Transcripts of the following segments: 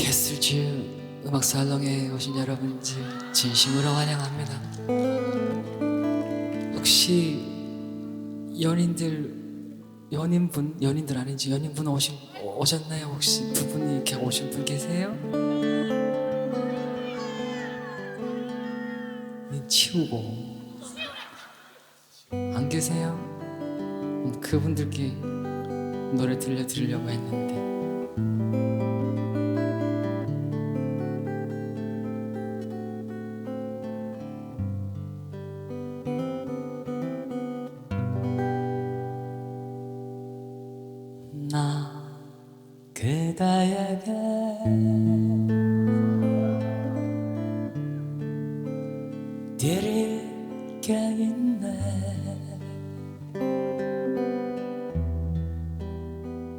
캐슬즈 음악 살롱에 오신 여러분들 진심으로 환영합니다. 혹시 연인들 연인분 연인들 아닌지 연인분 오신 오셨나요? 혹시 두 분이 이렇게 오신 분 계세요? 네, 치우고 안 계세요? 음, 그분들께 노래 들려드리려고 했는데 나? 그대에게. 드릴 게 있네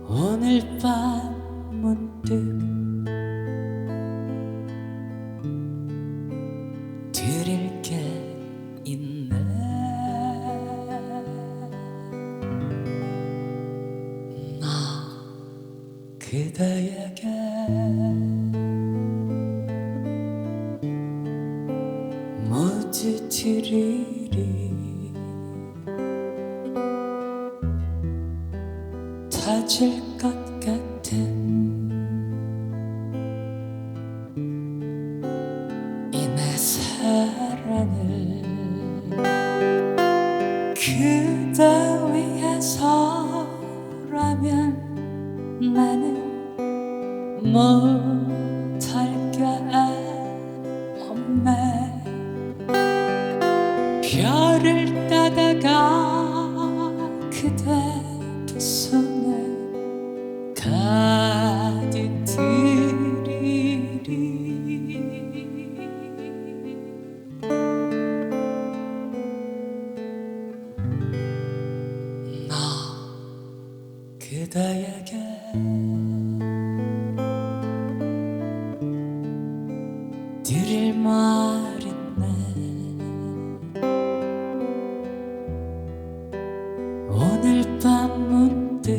오늘 밤 문득 드릴 그대에게 모두 드리리 다질 것 같은 이 내 사랑을 그대 위해서 못할 게. 없네. 별을 따다가 그대 두 손에 가득 드리리. 나 그대에게 드릴 말 있네. 오늘 밤 문득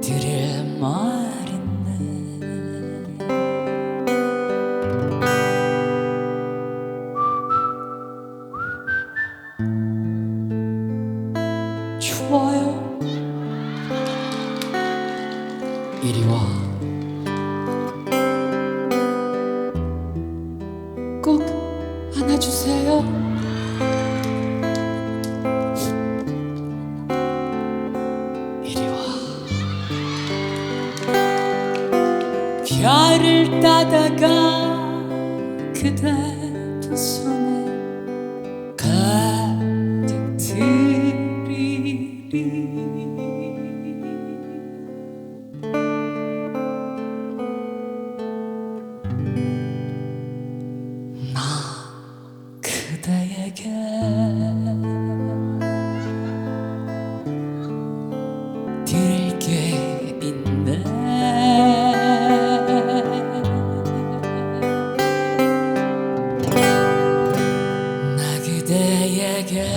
드릴 말 있네. 추워요? 이리 와 주세요. 이리 와. 별을 따다가 그대 두 손에 그대에게 드릴 게 있네. 나 그대에게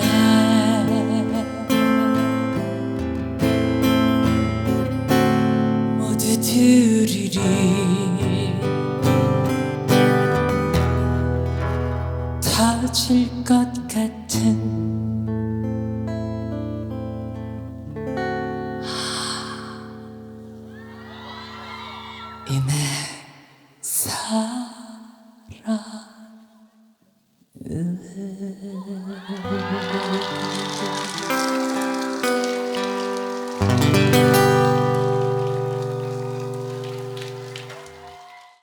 모두 드리리 다질 것 같은 이내 사